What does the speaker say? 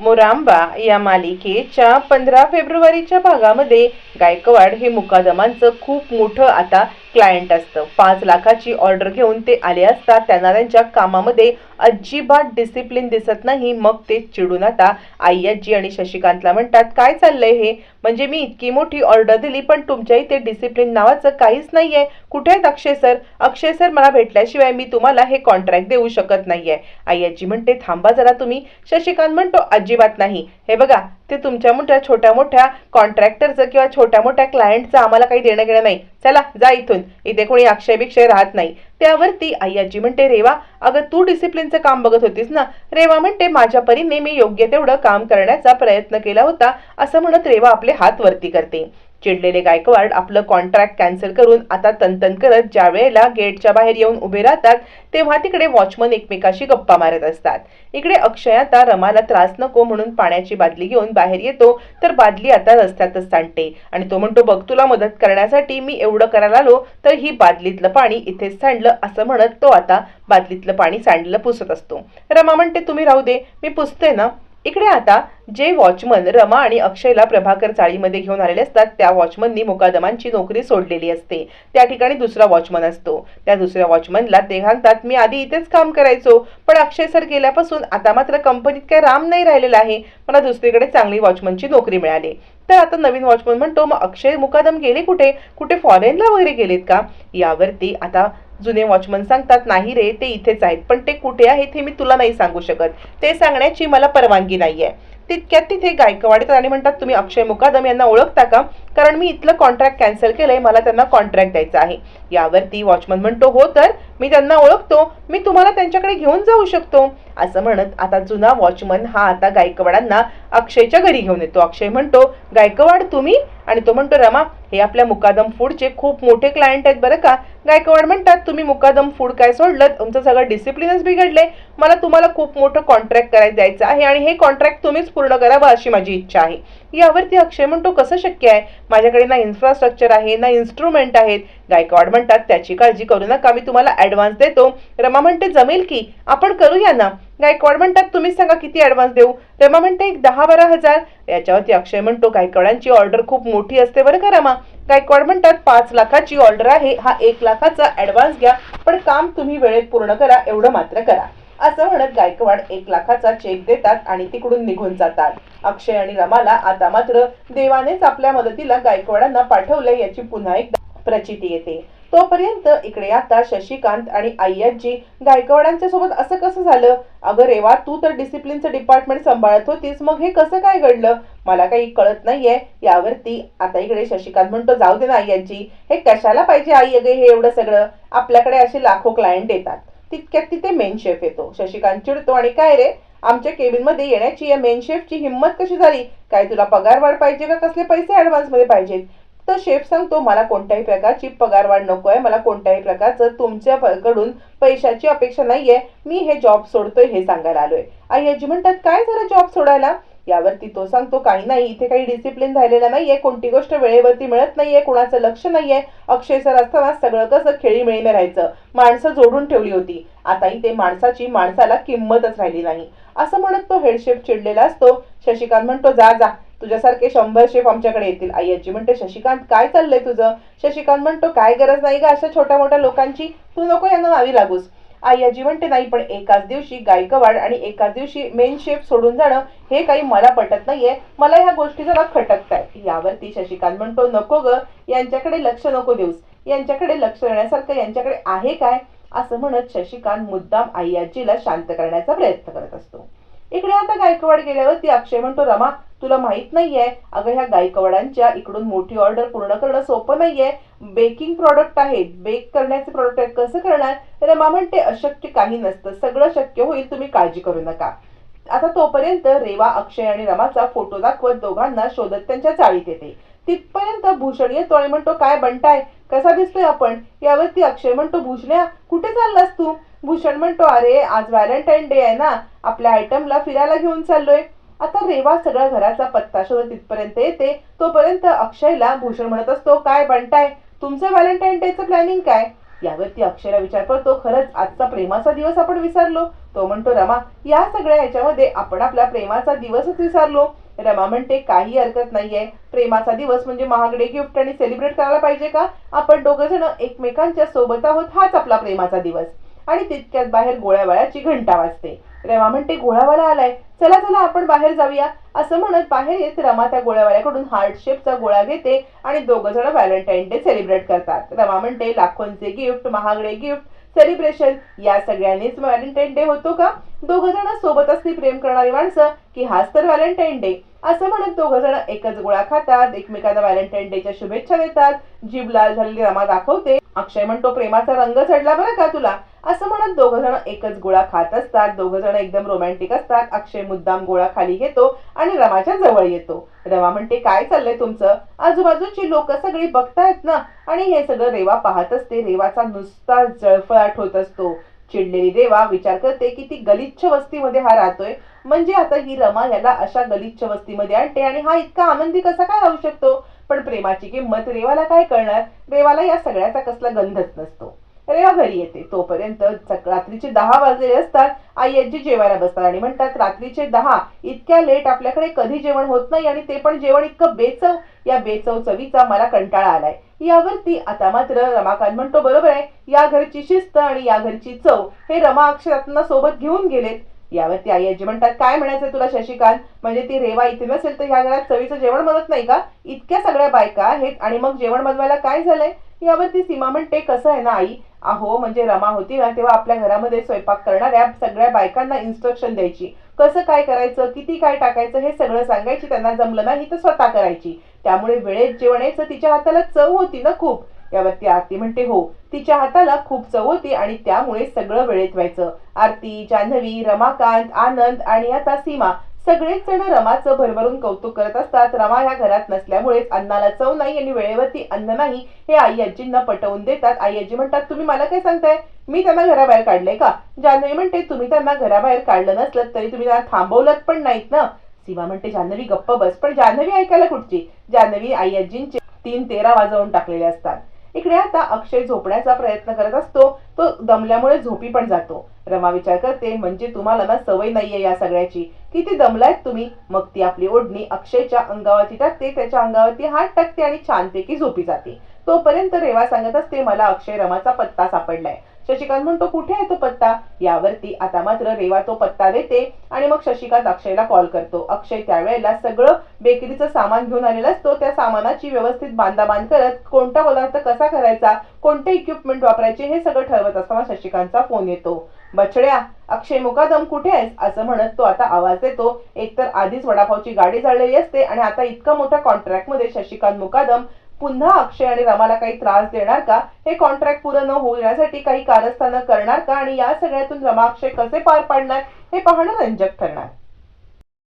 मोरांबा या मालिकेच्या पंधरा फेब्रुवारीच्या भागामध्ये गायकवाड हे मुकादमांचं खूप मोठं आता क्लायंट असतं. पाच लाखाची ऑर्डर घेऊन ते आले असता त्यांना त्यांच्या कामामध्ये अजिबात डिसिप्लिन दिसत नाही. मग ते चिडून आता आई आजी आणि शशिकांतला म्हणतात काय चाललंय हे? म्हणजे मी इतकी मोठी ऑर्डर दिली पण तुमच्या इथे डिसिप्लिन नावाचं काहीच नाहीये. कुठे आहेत अक्षय सर? अक्षय सर मला भेटल्याशिवाय मी तुम्हाला हे कॉन्ट्रॅक्ट देऊ शकत नाहीये. आई आजी म्हणते थांबा जरा तुम्ही. शशिकांत म्हणतो अजिबात नाही. हे बघा ते तुमच्या मोठ्या छोट्या मोठ्या कॉन्ट्रॅक्टरचं किंवा छोट्या मोठ्या क्लायंटचं आम्हाला काही देणं घेणं नाही. चला जा इथून. इथे कोणी अक्षय राहत नाही. त्यावरती आई आजी म्हणते रेवा अगं तू डिसिप्लिनचं काम बघत होतीस ना? रेवा म्हणते माझ्या परीने मी योग्य तेवढं काम करण्याचा प्रयत्न केला होता असं म्हणत रेवा आपले हात वरती करते. चिडलेले गायकवाड आपलं कॉन्ट्रॅक्ट कॅन्सल करून आता तनतन करत ज्या वेळेला गेटच्या बाहेर येऊन उभे राहतात तेव्हा तिकडे वॉचमन एकमेकाशी गप्पा मारत असतात. इकडे अक्षय आता रमाला त्रास नको म्हणून पाण्याची बादली घेऊन बाहेर येतो तर बादली आता रस्त्यातच सांडते. आणि तो म्हणतो बघ तुला मदत करण्यासाठी मी एवढं करायला आलो तर ही बादलीतलं पाणी इथेच सांडलं असं म्हणत तो आता बादलीतलं पाणी सांडलं पुसत असतो. रमा म्हणते तुम्ही राहू दे मी पुसते ना. इकडे आता जे वॉचमन रमा आणि अक्षयला प्रभाकर चाळीमध्ये घेऊन आलेले असतात त्या वॉचमननी मुकादमांची नोकरी सोडलेली असते. त्या ठिकाणी दुसरा वॉचमन असतो. त्या दुसऱ्या वॉचमनला ते घालतात मी आधी इथेच काम करायचो पण अक्षय सर गेल्यापासून आता मात्र कंपनीत काही राम नाही राहिलेला आहे. मला दुसरीकडे चांगली वॉचमनची नोकरी मिळाली. तर आता नवीन वॉचमन म्हणतो मग अक्षय मुकादम गेले कुठे? कुठे फॉरेनला वगैरे गेलेत का? यावरती आता जुने वॉचमन सांगतात नाही रे ते इथेच आहेत पण ते कुठे आहेत हे मी तुला नाही सांगू शकत. ते सांगण्याची मला परवानगी नाही आहे तितक्यात तिथे गायकवाड येतात आणि म्हणतात तुम्ही अक्षय मुकादम यांना ओळखता का? कारण मी इथलं कॉन्ट्रॅक्ट कॅन्सल केलंय मला त्यांना कॉन्ट्रॅक्ट द्यायचा आहे. यावरती वॉचमन म्हणतो हो तर मी त्यांना ओळखतो. मी तुम्हाला त्यांच्याकडे घेऊन जाऊ शकतो. असं म्हणत आता जुना वॉचमन हा आता गायकवाडांना अक्षयच्या घरी घेऊन येतो. अक्षय म्हणतो गायकवाड तुम्ही? आणि तो म्हणतो रमा हे आपल्या मुकादम फूडचे खूप मोठे क्लायंट आहेत बरं का. गायकवाड म्हणतात तुम्ही मुकादम फूड काय सोडलं तुमचं सगळं डिसिप्लिनच बिघडले मला तुम्हाला खूप मोठं कॉन्ट्रॅक्ट करायचं द्यायचं आहे आणि हे कॉन्ट्रॅक्ट तुम्हीच पूर्ण करावं अशी माझी इच्छा आहे. यावरती अक्षय म्हणतो कसं शक्य आहे? माझ्याकडे ना इन्फ्रास्ट्रक्चर आहे ना इन्स्ट्रुमेंट आहेत. गायकवाड म्हणतात त्याची काळजी करू नका मी तुम्हाला ऍडव्हान्स देतो. रमा म्हणते जमेल की? आपण करूया ना. गायकवाड म्हणतात? तुम्हीच सांगा किती ऍडव्हान्स देऊ? रमा म्हणते एक दहा बारा हजार. याच्यावरती अक्षय म्हणतो गायकवाडांची ऑर्डर खूप मोठी असते बरं का रमा? गायकवाड म्हणतात? पाच लाखाची ऑर्डर आहे हा एक लाखाचा ऍडव्हान्स घ्या पण काम तुम्ही वेळेत पूर्ण करा एवढं मात्र करा. असं म्हणत गायकवाड एक लाखाचा चेक देतात आणि तिकडून निघून जातात. अक्षय आणि रमाला आता मात्र देवानेच आपल्या मदतीला गायकवाडांना पाठवलंय याची पुन्हा एकदा प्रचिती येते. तोपर्यंत इकडे आता शशिकांत आणि अय्याजी गायकवाडांच्या सोबत असं कसं झालं? अगं रेवा तू तर डिसिप्लिनचं डिपार्टमेंट सांभाळत होतीस मग हे कसं काय घडलं? मला काही कळत नाहीये. यावरती आता इकडे शशिकांत म्हणतो जाऊ दे ना अय्याजी हे कशाला पाहिजे आई अगे हे एवढं सगळं? आपल्याकडे असे लाखो क्लायंट येतात. तितक्यात तिथे मेन शेफ येतो. शशिकांत चिडतो आणि काय रे? आमच्या केबिनमध्ये येण्याची या मेन शेफची हिंमत कशी झाली? काय तुला पगार वाढ पाहिजे का? कसले पैसे ऍडव्हान्समध्ये पाहिजेत? तर शेफ सांगतो मला कोणत्याही प्रकारची पगारवाढ नको आहे मला कोणत्याही प्रकारचं तुमच्याकडून पैशाची अपेक्षा नाहीये. मी हे जॉब सोडतोय हे सांगायला आलोय. आई आजी म्हणतात काय झालं जॉब सोडायला? यावरती तो सांगतो काही नाही इथे काही डिसिप्लिन राहिलेला नाहीये कोणती गोष्ट वेळेवरती मिळत नाहीये कोणाचं लक्ष नाहीये. अक्षय सर असताना सगळं कसं खेळी मिळीने राहायचं. माणसं जोडून ठेवली होती. आता इथे माणसाची माणसाला किंमतच राहिली नाही. असं म्हणत तो हेडशेफ चिडलेला असतो. शशिकांत म्हणतो जा जा. तुझ्यासारखे शंभर शेफ आमच्याकडे येतील. आई आजी म्हणते शशिकांत काय चाललंय तुझं? शशिकांत म्हणतो काय गरज नाही का अशा छोट्या मोठ्या लोकांची तू नको यांना नावी लागूस. आई आजी म्हणते नाही पण एकाच दिवशी गायकवाड आणि एकाच दिवशी मेन शेप सोडून जाणं हे काही मला पटत नाहीये. मला ह्या गोष्टी जरा खटकताय. यावरती शशिकांत म्हणतो नको ग यांच्याकडे लक्ष नको देऊस. यांच्याकडे लक्ष देण्यासारखं यांच्याकडे आहे काय? असं म्हणत शशिकांत मुद्दाम आई आजीला शांत करण्याचा प्रयत्न करत असतो. इकडे आता गायकवाड गेल्यावरती अक्षय म्हणतो रमा तुला माहीत नाहीये अगं ह्या गायकवाडांच्या इकडून मोठी ऑर्डर पूर्ण करणं सोपं नाहीये. बेकिंग प्रॉडक्ट आहेत बेक करण्याचे प्रॉडक्ट आहेत कसं करणार? रमा म्हणते अशक्य काही नसतं सगळं शक्य होईल तुम्ही काळजी करू नका. आता तोपर्यंत रेवा अक्षय आणि रमाचा फोटो दाखवत दोघांना शोधत त्यांच्या चाळीत येते. तिथपर्यंत भूषण येतो आणि म्हणतो काय बनताय? कसा दिसतोय आपण? यावरती अक्षय म्हणतो भूषण्या कुठे चाललास तू? भूषण म्हणतो अरे आज व्हॅलेंटाईन डे आहे ना आपल्या आयटमला फिरायला घेऊन चाललोय. आता रेवा सगळ्या घराचा पत्ता शोधत तिथपर्यंत येते. तोपर्यंत अक्षयला भूषण म्हणत असतो काय बनताय? तुमचं व्हॅलेंटाईन डेचं प्लॅनिंग काय? यावरती अक्षयला विचार करतो खरंच आजचा प्रेमाचा दिवस आपण विसरलो. तो म्हणतो रमा या सगळ्या ह्याच्यामध्ये आपण आपला प्रेमाचा दिवसच विसरलो. रमा म्हणते काही हरकत नाहीये. प्रेमाचा दिवस म्हणजे महागडे गिफ्ट आणि सेलिब्रेट करायला पाहिजे का? आपण दोघं जण एकमेकांच्या सोबत आहोत हाच आपला प्रेमाचा दिवस. आणि तितक्यात बाहेर गोळ्यावाळ्याची घंटा वाजते. रमा म्हणते गोळावाला आलाय. चला चला आपण बाहेर जाऊया. असं म्हणत बाहेर येत रमा त्या गोळ्यावाल्याकडून हार्ट शेपचा गोळा घेते आणि दोघं जण व्हॅलेंटाईन डे सेलिब्रेट करतात. रमा म्हणते लाखोंचे गिफ्ट महागडे गिफ्ट सेलिब्रेशन. या सगळ्यांनीच व्हॅलेंटाईन डे होतो का? दोघ जण सोबत असली प्रेम करणारी माणसं की हाच तर व्हॅलेंटाईन डे. असं म्हणत दोघं जण एकच गोळा खातात एकमेकांना व्हॅलेंटाईन डेच्या शुभेच्छा देतात. जीभ लाल झालेली रमा दाखवते. अक्षय म्हणतो प्रेमाचा रंग चढला बरं का तुला? असं म्हणत दोघं जण एकच गोळा खात असतात. दोघं जण एकदम रोमॅन्टिक असतात. अक्षय मुद्दाम गोळा खाली घेतो आणि रमाच्या जवळ येतो. रमा म्हणते काय चाललंय तुमचं? आजूबाजूची लोक सगळी बघतायत ना? आणि हे सगळं रेवा पाहत असते. रेवाचा नुसता जळफळाट होत असतो. चिडलेली रेवा विचार करते की ती गलिच्छ वस्तीमध्ये हा राहतोय. म्हणजे आता ही रमा याला अशा गलिच्छ वस्तीमध्ये आणते आणि हा इतका आनंदी कसा काय राहू शकतो? पण प्रेमाची किंमत रेवाला काय कळणार? रेवाला या सगळ्याचा कसला गंधच नसतो. रेवा घरी येते. तोपर्यंत रात्रीचे दहा वाजलेले असतात. आई आजी जेवायला बसतात आणि म्हणतात रात्रीचे दहा. इतक्या लेट आपल्याकडे कधी जेवण होत नाही आणि ते पण जेवण इतकं बेचव या बेचव चवीचा मला कंटाळा आलाय. यावरती आता मात्र रमाकांत म्हणतो बरोबर आहे. या घरची शिस्त आणि या घरची चव हे रमा अक्षरातना सोबत घेऊन गेलेत. यावरती आई आजी म्हणतात काय म्हणायचं तुला शशिकांत? म्हणजे ती रेवा इथे नसेल तर ह्या घरात चवीचं जेवण बनत नाही का? इतक्या सगळ्या बायका आहेत आणि मग जेवण बनवायला काय झालंय? यावरती सीमा म्हणते कसं आहे ना आई? अहो म्हणजे रमा होती ना तेव्हा आपल्या घरामध्ये स्वयंपाक करणाऱ्या सगळ्या बायकांना इन्स्ट्रक्शन द्यायची. कसं काय करायचं? किती काय टाकायचं? हे सगळं सांगायची. त्यांना जमलं नाही तर स्वतः करायची. त्यामुळे वेळेत जेवण यायचं. तिच्या हाताला चव होती ना खूप. यावरती आरती म्हणते हो. तिच्या हाताला खूप चव होती आणि त्यामुळे सगळं वेळेत व्हायचं. आरती जान्हवी रमाकांत आनंद आणि आता सीमा सगळेच जण रमाचं भरभरून कौतुक करत असतात. रमा ह्या घरात नसल्यामुळेच अन्नाला चव नाही आणि वेळेवरती अन्न नाही हे आई आजींना पटवून देतात. आई आजी म्हणतात तुम्ही मला काय सांगताय? मी त्यांना घराबाहेर काढले का? जान्हवी म्हणते तुम्ही त्यांना घराबाहेर काढलं नसलं तरी तुम्ही त्यांना थांबवलं पण नाहीत ना? सीमा म्हणते जान्हवी गप्प बस. पण जान्हवी ऐकायला कुठची? जान्हवी आई आजींचे तीन तेरा वाजवून टाकलेले असतात. इकडे आता अक्षय झोपण्याचा प्रयत्न करत असतो. तो दमल्यामुळे झोपी पण जातो. रमा विचार करते म्हणजे तुम्हाला ना सवय नाहीये या सगळ्याची? किती दमलायत तुम्ही? मग ती आपली ओढणी अक्षयच्या अंगावरती टाकते त्याच्या अंगावरती हात टाकते आणि छानपैकी झोपी जाते. तोपर्यंत रेवा सांगत असते मला अक्षय रमाचा पत्ता सापडलाय. शशिकांत म्हणतो कुठे आहे तो पत्ता? यावरती. आता मात्र रेवा तो पत्ता देते आणि मग शशिकांत अक्षयला कॉल करतो. अक्षय त्यावेळेला सगळं बेकरीचं सामान घेऊन आलेला असतो. त्या सामानाची व्यवस्थित बांधाबांध करत कोणता पदार्थ कसा करायचा कोणते इक्विपमेंट वापरायचे हे सगळं ठरवत असताना शशिकांतचा फोन येतो. बछड्या अक्षय मुकादम कुठे आहेस? असं म्हणत तो आता आवाज देतो. एकतर आधीच वडापावची गाडी जाळलेली असते आणि आता इतका मोठ्या कॉन्ट्रॅक्टमध्ये शशिकांत मुकादम पुन्हा अक्षय आणि रमाला काही त्रास देणार का? हे कॉन्ट्रॅक्ट पुरं न होण्यासाठी काही कारस्थानं करणार का? आणि या सगळ्यातून रमा अक्षय कसे पार पाडणार? हे पाहणं रंजक ठरणार.